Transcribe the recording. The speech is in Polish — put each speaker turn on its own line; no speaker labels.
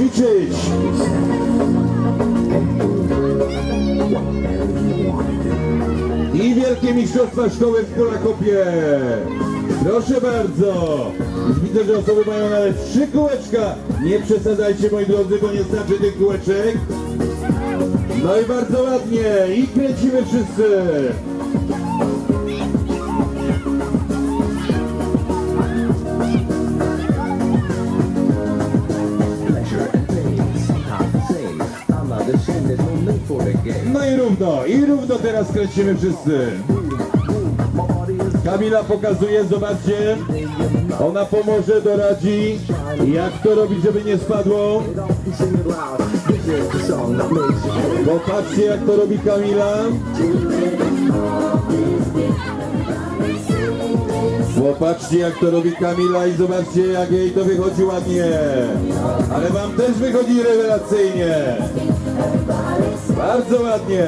ćwiczyć. I wielkie mistrzostwa szkoły w Kulakopie. Proszę bardzo. Widzę, że osoby mają nawet trzy kółeczka. Nie przesadzajcie moi drodzy, bo nie starczy tych kółeczek. No i bardzo ładnie. I kręcimy wszyscy.
No
i równo, i równo teraz kręcimy wszyscy. Kamila pokazuje, zobaczcie. Ona pomoże, doradzi, jak to robić, żeby nie spadło. Popatrzcie, jak to robi Kamila. Popatrzcie, jak to robi Kamila i zobaczcie, jak jej to wychodzi ładnie. Ale wam też wychodzi rewelacyjnie. Bardzo ładnie.